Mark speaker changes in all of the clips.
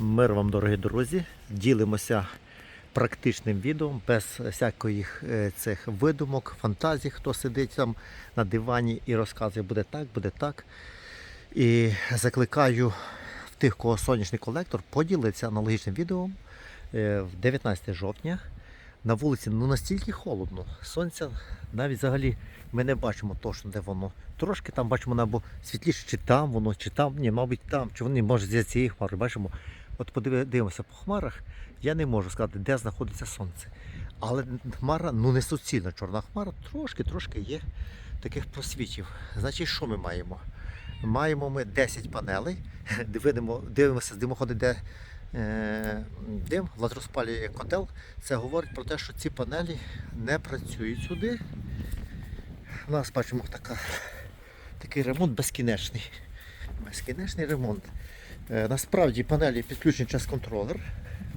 Speaker 1: Мир вам, дорогі друзі. Ділимося практичним відео, без всяких е, цих видумок, фантазій, хто сидить там на дивані і розказує, буде так, буде так. І закликаю тих, кого сонячний колектор, поділитися аналогічним відео е, в 19 жовтня. На вулиці ну настільки холодно. Сонця навіть взагалі ми не бачимо точно, де воно. Трошки там бачимо небо світліше, чи там воно, чи там, ні, мабуть, там, чи вони може з цієї хмари. Бачимо, от подивимося по хмарах, я не можу сказати, де знаходиться сонце. Але хмара ну не суцільна чорна хмара, трошки, трошки є таких просвітів. Значить, що ми маємо? Маємо ми 10 панелей, дивимо, дивимося з димоходи, де е, дим, влад розпалює котел. Це говорить про те, що ці панелі не працюють сюди. У нас бачимо така, такий ремонт безкінечний. Безкінечний ремонт. Е, насправді панелі підключені через контролер.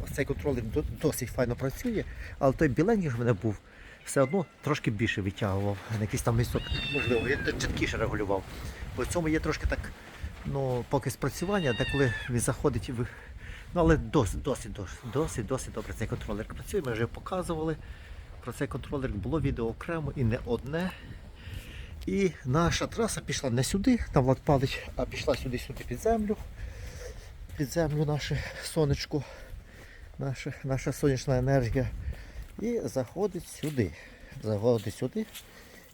Speaker 1: Ось цей контролер досить файно працює, але той біленький, що в мене був, все одно трошки більше витягував на якийсь там місцок. Можливо, він чіткіше регулював. Бо в цьому є трошки так, ну, поки спрацювання, де коли він заходить ви. Ну, але досить, досить, досить, досить, досить добре цей контролер працює. Ми вже показували про цей контролер, було відео окремо і не одне. І наша траса пішла не сюди, там Влад палить, а пішла сюди-сюди під землю. Під землю наше сонечко, наша, наша сонячна енергія. І заходить сюди. Заходить сюди.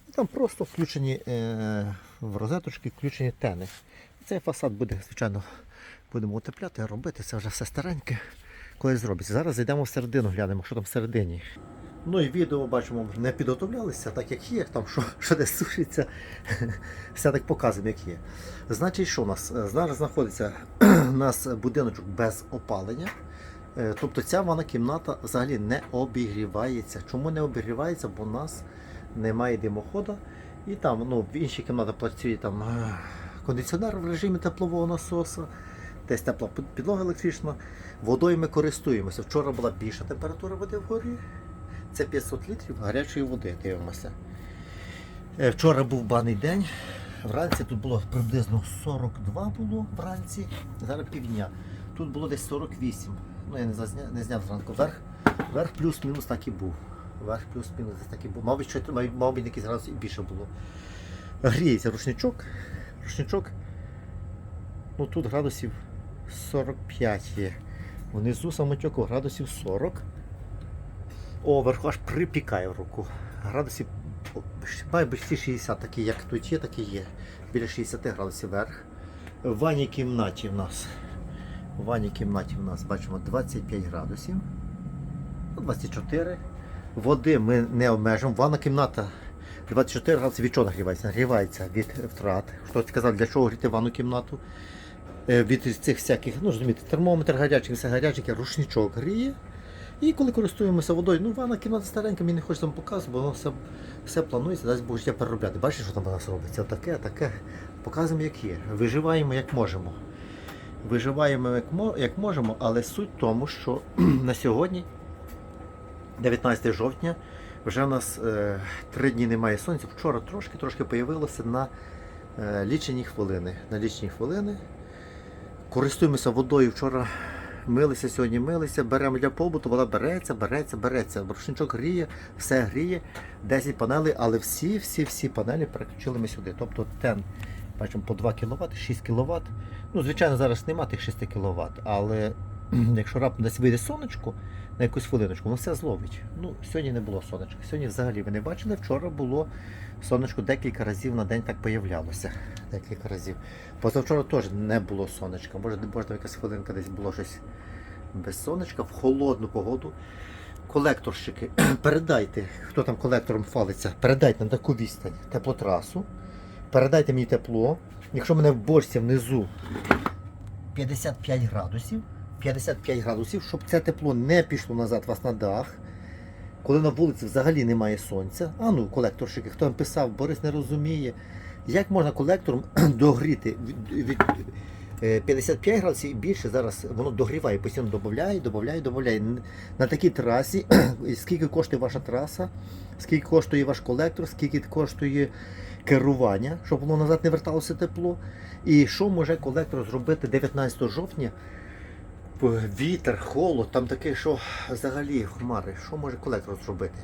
Speaker 1: І там просто включені е, в розеточки включені тени. Цей фасад буде, звичайно, будемо утепляти, робити. Це вже все стареньке. Коли зробиться. Зараз зайдемо всередину, глянемо, що там всередині. Ну і відео бачимо, не підготовлялися, так як є, там що, що десь сушиться, все так показуємо, як є. Значить, що у нас? Е, Зараз знаходиться у нас будиночок без опалення. Е, Тобто ця ванна кімната взагалі не обігрівається. Чому не обігрівається? Бо у нас немає димохода. І там ну, в іншій кімнаті працює там е, кондиціонер в режимі теплового насоса, десь тепла підлога електрична. Водою ми користуємося. Вчора була більша температура води вгорі. Це 500 літрів гарячої води, дивимося. Е, Вчора був баний день. Вранці тут було приблизно 42 було вранці, зараз півдня. Тут було десь 48. Ну я не, зазня, не зняв зранку. Верх, верх плюс-мінус так і був. Верх плюс-мінус так і був. Мабуть, що, мабуть, якийсь градус і більше було. Гріється рушничок. Рушничок. Ну тут градусів 45 є. Внизу самотьоку градусів 40. О, вверху аж припікає в руку. Градусів має більше 60, такі як тут є, так і є. Біля 60 градусів вверх. В ванній кімнаті в нас. В ванній кімнаті в нас бачимо 25 градусів. Ну, 24. Води ми не обмежуємо. Ванна кімната 24 градуси від чого нагрівається? Нагрівається від втрат. Хтось сказав, для чого гріти ванну кімнату? Е, Від цих всяких, ну розумієте, термометр гарячий, все гарячий, рушничок гріє. І коли користуємося водою, ну ванна кімната старенька, мені не хочеться вам показувати, бо воно все, все планується, дасть Бог життя переробляти. Бачите, що там у нас робиться? Таке, таке. Показуємо, як є. Виживаємо як можемо. Виживаємо як, як можемо, але суть в тому, що на сьогодні, 19 жовтня, вже в нас е, дні немає сонця. Вчора трошки-трошки появилося на е, лічені хвилини. На лічені хвилини. Користуємося водою. Вчора милися, сьогодні милися, беремо для побуту, вона береться, береться, береться. Рушничок гріє, все гріє, 10 панелей, але всі, всі, всі панелі переключили ми сюди. Тобто тен, бачимо, по 2 кВт, 6 кВт. Ну, звичайно, зараз нема тих 6 кВт, але якщо раптом десь вийде сонечко на якусь хвилиночку, воно все зловить. Ну, сьогодні не було сонечка. Сьогодні взагалі ви не бачили, вчора було сонечко декілька разів на день так появлялося. Декілька разів. Позавчора теж не було сонечка. Може, може якась хвилинка десь було щось без сонечка, в холодну погоду. Колекторщики, передайте, хто там колектором фалиться, передайте на таку відстань теплотрасу. Передайте мені тепло. Якщо мене в бочці внизу 55 градусів, 55 градусів, щоб це тепло не пішло назад вас на дах. Коли на вулиці взагалі немає сонця, а ну, колекторщики, хто вам писав, Борис не розуміє, як можна колектором догріти від, від е, 55 градусів і більше зараз воно догріває, постійно додає, додає, додає. На такій трасі, скільки коштує ваша траса, скільки коштує ваш колектор, скільки коштує керування, щоб воно назад не верталося тепло. І що може колектор зробити 19 жовтня Вітер, холод, там таке, що взагалі хмари. Що може колектор зробити?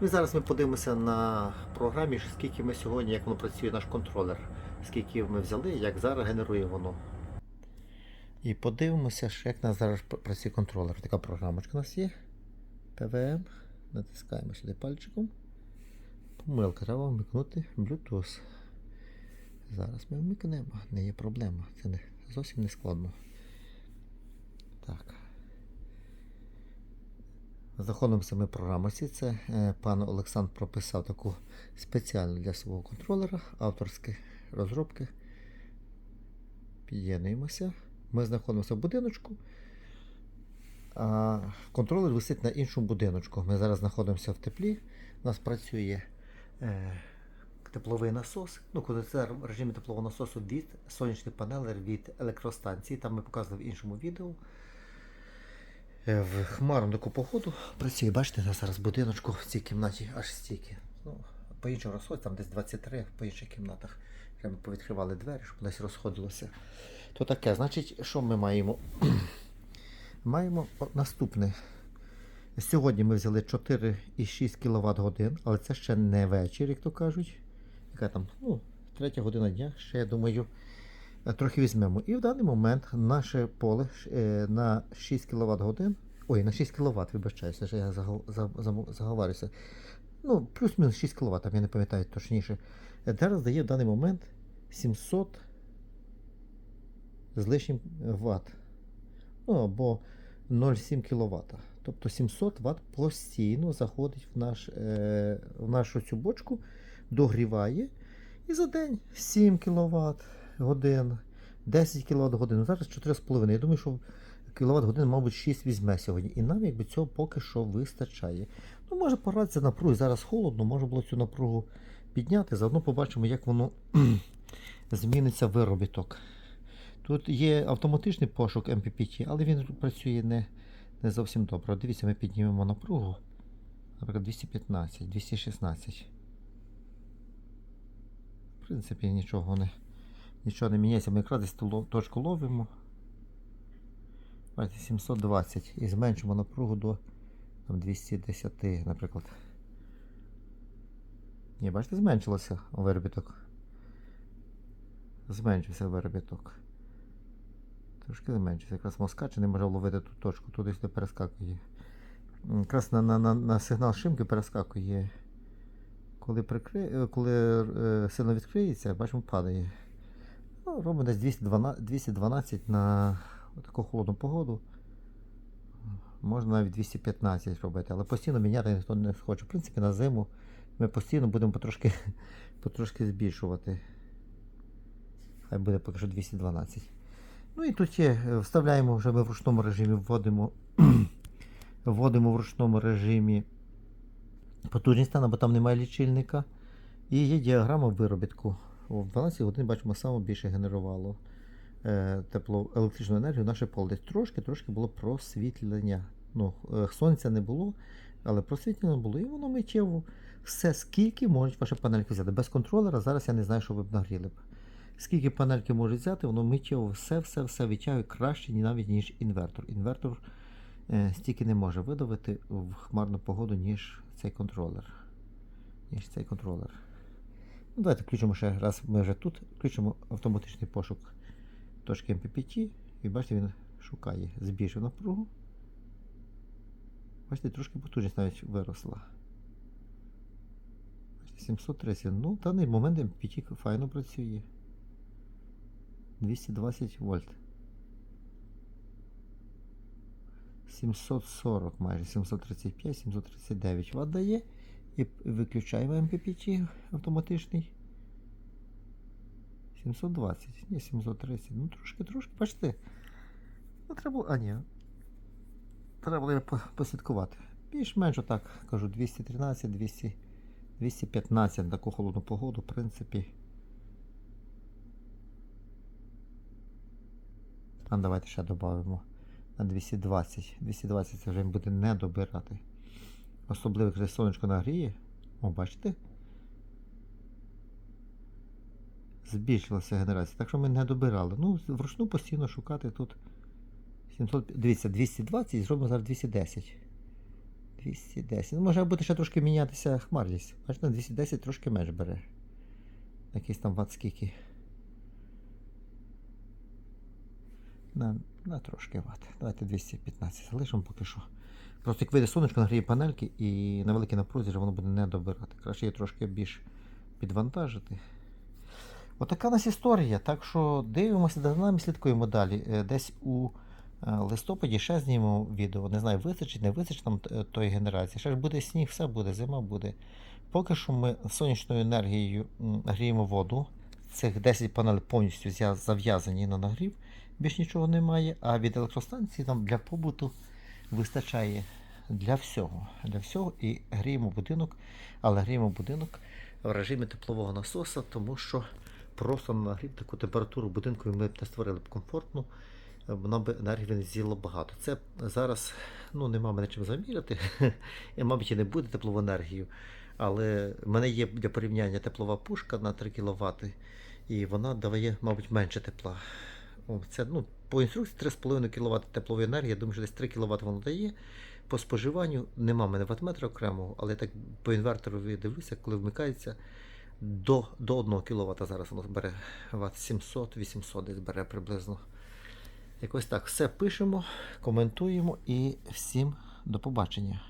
Speaker 1: Ну і зараз ми подивимося на програмі, скільки ми сьогодні, як воно працює наш контролер, скільки ми взяли, як зараз генерує воно. І подивимося, як нас зараз працює контролер. Така програмочка у нас є. ПВМ. Натискаємо сюди пальчиком. Помилка, треба вмикнути Bluetooth. Зараз ми вмикнемо, не є проблема. Це не, зовсім не складно. Так. Знаходимося ми в програмці. Це е, пан Олександр прописав таку спеціальну для свого контролера, авторські розробки. Під'єднуємося. Ми знаходимося в будиночку. А контролер висить на іншому будиночку. Ми зараз знаходимося в теплі. У нас працює е, тепловий насос. Ну, це в режимі теплового насосу від сонячних панелей від електростанції. Там ми показували в іншому відео. Е, В хмарну таку походу працює, бачите, у нас зараз будиночку в цій кімнаті аж стільки. Ну, по іншому розході, там десь 23 по інших кімнатах. Ми повідкривали двері, щоб десь розходилося. То таке, значить, що ми маємо? маємо наступне. Сьогодні ми взяли 4,6 кВт годин, але це ще не вечір, як то кажуть. Яка там, ну, третя година дня, ще я думаю, трохи візьмемо. І в даний момент наше поле е, на 6 кВт годин. Ой, на 6 кВт, вибачаюся, вже я загов- заговарюся. Ну, плюс-мінус 6 кВт, я не пам'ятаю точніше. Е, Зараз дає в даний момент 700 з лишнім Вт. Ну, або 0,7 кВт. Тобто 700 Вт постійно заходить в, наш, е, в нашу цю бочку, догріває. І за день 7 кВт годин, 10 кВт годин. Зараз 4,5. Я думаю, що кВт годин, мабуть, 6 візьме сьогодні. І нам якби цього поки що вистачає. Ну, може порадитися напругу. Зараз холодно, може було цю напругу підняти. Заодно побачимо, як воно зміниться виробіток. Тут є автоматичний пошук MPPT, але він працює не, не зовсім добре. Дивіться, ми піднімемо напругу. Наприклад, 215, 216. В принципі, нічого не, нічого не міняється. Ми якраз десь точку ловимо. Бачите, 720 і зменшимо напругу до там, 210, наприклад. Ні, бачите, зменшилося виробіток. Зменшився виробіток. Трошки зменшився. Якраз москач не може вловити ту точку, туди сюди перескакує. Якраз на, на, на, на сигнал шимки перескакує. Коли, прикри... коли е, сильно відкриється, бачимо, падає. Ну, робимо десь 212, 212 на таку холодну погоду. Можна навіть 215 робити, але постійно міняти ніхто не хоче. В принципі, на зиму ми постійно будемо потрошки, потрошки збільшувати. Хай буде поки що 212. Ну і тут є, е, вставляємо вже ми в ручному режимі, вводимо, вводимо в ручному режимі потужність стану, бо там немає лічильника. І є діаграма виробітку. В 12 годин бачимо, саме більше генерувало е, тепло, електричну енергію наше поле. Трошки, трошки було просвітлення. Ну, е, сонця не було, але просвітлення було. І воно миттєво все, скільки можуть ваші панельки взяти. Без контролера зараз я не знаю, що ви б нагріли б. Скільки панельки може взяти, воно миттєво все-все-все відтягує краще навіть, ніж інвертор. Інвертор е, стільки не може видавити в хмарну погоду, ніж цей контролер. Ніж цей контролер. Ну, давайте включимо ще раз. Ми вже тут включимо автоматичний пошук точки MPPT. І бачите, він шукає. Збільшив напругу. Бачите, трошки потужність навіть виросла. 730. Ну, в даний момент MPPT файно працює. 220 вольт. 740 майже 735, 739 Вт дає. І виключаємо MPPT автоматичний. 720, ні, 730. Ну трошки, трошки, бачите. Ну, треба було. А, ні. Треба було по- послідкувати. Більш-менш так кажу, 213, 200, 215 на таку холодну погоду, в принципі. А давайте ще додамо на 220. 220 це вже буде не добирати. Особливо, коли сонечко нагріє. О, бачите? Збільшилася генерація. Так що ми не добирали. Ну, вручну постійно шукати тут 700, дивіться, 220 зробимо зараз 210. 210. Ну, може бути ще трошки мінятися хмарність. Бачите, на 210 трошки менш бере. Якийсь там ват скільки. На, на трошки ват. Давайте 215 залишимо поки що. Просто як вийде сонечко, нагріє панельки і на великій напрузі воно буде не добирати. Краще її трошки більш підвантажити. Отака у нас історія. Так що дивимося, за нами слідкуємо далі. Е, Десь у е, листопаді ще знімемо відео. Не знаю, вистачить, не вистачить там е, тої генерації. Ще ж буде сніг, все буде, зима буде. Поки що ми сонячною енергією гріємо воду. Цих 10 панелей повністю зав'язані на нагрів. Більш нічого немає. А від електростанції там для побуту вистачає для всього. Для всього і гріємо будинок, але гріємо будинок в режимі теплового насоса, тому що просто нагрів таку температуру будинку ми б не створили б комфортну, е, нам би енергії не з'їло багато. Це зараз ну, нема мене чим заміряти, і, мабуть, і не буде теплову енергію. Але в мене є для порівняння теплова пушка на 3 кВт, і вона дає, мабуть, менше тепла. Це ну, по інструкції 3,5 кВт теплової енергії. Я думаю, що десь 3 кВт воно дає. По споживанню нема мене ватметра окремого, але так по інвертору дивлюся, коли вмикається до, до 1 кВт зараз воно бере ват 700-800 десь бере приблизно. Якось так. Все пишемо, коментуємо і всім до побачення.